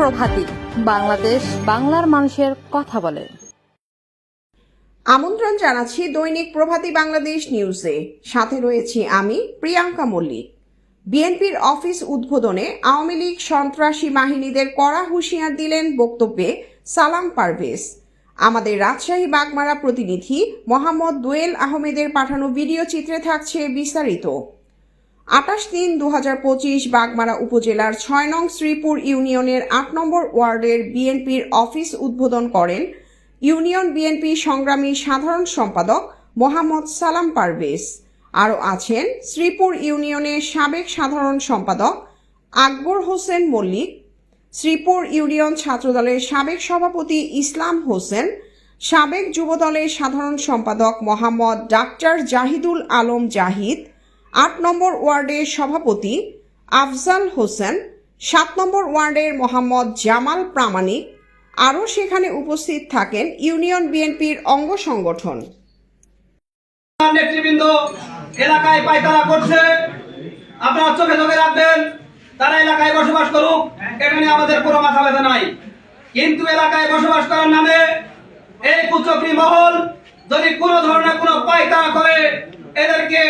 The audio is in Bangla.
প্রভাতী, বাংলাদেশ বাংলার মানুষের কথা বলে। আমন্ত্রণ জানাচ্ছি দৈনিক প্রভাতী বাংলাদেশ নিউজে। সাথে রয়েছি আমি প্রিয়াঙ্কা মল্লিক। বিএনপির অফিস উদ্বোধনে আওয়ামী লীগ সন্ত্রাসী বাহিনীদের কড়া হুঁশিয়ার দিলেন বক্তব্যে সালাম পারভেজ। আমাদের রাজশাহী বাগমারা প্রতিনিধি মোহাম্মদ দোয়েল আহমেদের পাঠানো ভিডিও চিত্রে থাকছে বিস্তারিত। আটাশ তিন দু হাজার পঁচিশ বাগমারা উপজেলার ছয় নং শ্রীপুর ইউনিয়নের আট নম্বর ওয়ার্ডের বিএনপির অফিস উদ্বোধন করেন ইউনিয়ন বিএনপি সংগ্রামী সাধারণ সম্পাদক মোহাম্মদ সালাম পারভেজ। আরও আছেন শ্রীপুর ইউনিয়নের সাবেক সাধারণ সম্পাদক আকবর হোসেন মল্লিক, শ্রীপুর ইউনিয়ন ছাত্রদলের সাবেক সভাপতি ইসলাম হোসেন, সাবেক যুবদলের সাধারণ সম্পাদক মোহাম্মদ ডাক্তার জাহিদুল আলম জাহিদ আট নম্বর ওয়ার্ডের সভাপতি আফজাল হোসেন, সাত নম্বর ওয়ার্ডের মোহাম্মদ জামাল প্রামাণিক, আরও সেখানে উপস্থিত থাকেন ইউনিয়ন বিএনপির অঙ্গ সংগঠন। নেতৃবৃন্দ, এলাকায় পায়তারা করছে। আপনারা চোখে চোখে রাখবেন, তারা এলাকায় বসবাস করুক এটা নিয়ে আমাদের কোনো মাথা ব্যথা নাই। কিন্তু এলাকায় বসবাস করার নামে এই কুচক্রি মহল যদি কোনো ধরনের কোনো পায়তারা করে, এদেরকে